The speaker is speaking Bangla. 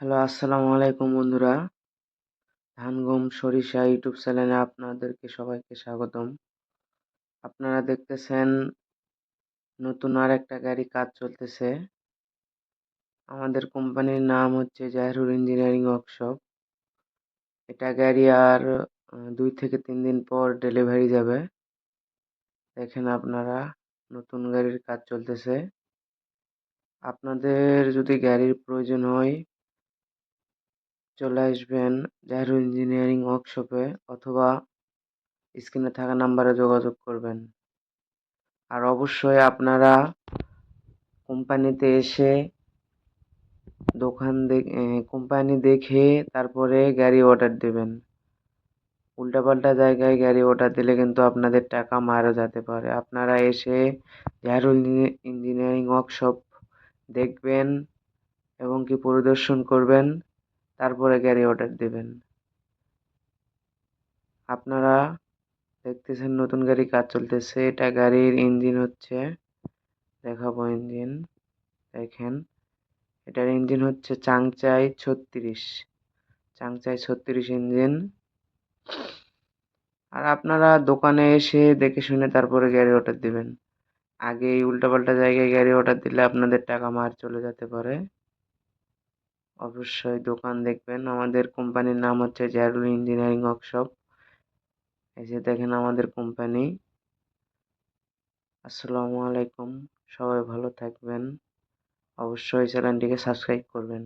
হ্যালো, আসসালামু আলাইকুম বন্ধুরা। ধান, গম, সরিষা ইউটিউব চ্যানেলে আপনাদেরকে সবাইকে স্বাগতম। আপনারা দেখতেছেন নতুন আর একটা গাড়ি কাজ চলতেছে। আমাদের কোম্পানির নাম হচ্ছে জাহরুল ইঞ্জিনিয়ারিং ওয়ার্কশপ। এটা গাড়ি আর দুই থেকে তিন দিন পর ডেলিভারি যাবে। দেখেন আপনারা, নতুন গাড়ির কাজ চলতেছে। আপনাদের যদি গাড়ির প্রয়োজন হয় চলে আসবেন জাহরুল ইঞ্জিনিয়ারিং ওয়ার্কশপে অথবা স্ক্রিনে থাকা নাম্বারে যোগাযোগ করবেন। আর অবশ্যই আপনারা কোম্পানিতে এসে দোকান কোম্পানি দেখে তারপরে গাড়ি অর্ডার দেবেন। উল্টাপাল্টা জায়গায় গাড়ি অর্ডার দিলে কিন্তু আপনাদের টাকা মারা যেতে পারে। আপনারা এসে জাহরুল ইঞ্জিনিয়ারিং ওয়ার্কশপ দেখবেন এবং কি পরিদর্শন করবেন। তারপরে গাড়ি অর্ডার দেবেন। আপনারা দেখতেছেন নতুন গাড়ি কাজ চলতেছে। এটা গাড়ির ইঞ্জিন হচ্ছে, দেখাবো ইঞ্জিন দেখেন। এটার ইঞ্জিন হচ্ছে চাংচাই ছত্রিশ। চাংচাই ছত্রিশ ইঞ্জিন আর আপনারা দোকানে এসে দেখে শুনে তারপরে গাড়ি অর্ডার দিবেন। আগে এই উল্টাপাল্টা জায়গায় গাড়ি অর্ডার দিলে আপনাদের টাকা মার চলে যেতে পারে। অবশ্যই দোকান দেখবেন। আমাদের কোম্পানির নাম হচ্ছে জারুল ইঞ্জিনিয়ারিং ওয়ার্কশপ। এই যে দেখেন আমাদের কোম্পানি। আসসালামু আলাইকুম। সবাই ভালো থাকবেন। অবশ্যই চ্যানেলটিকে সাবস্ক্রাইব করবেন।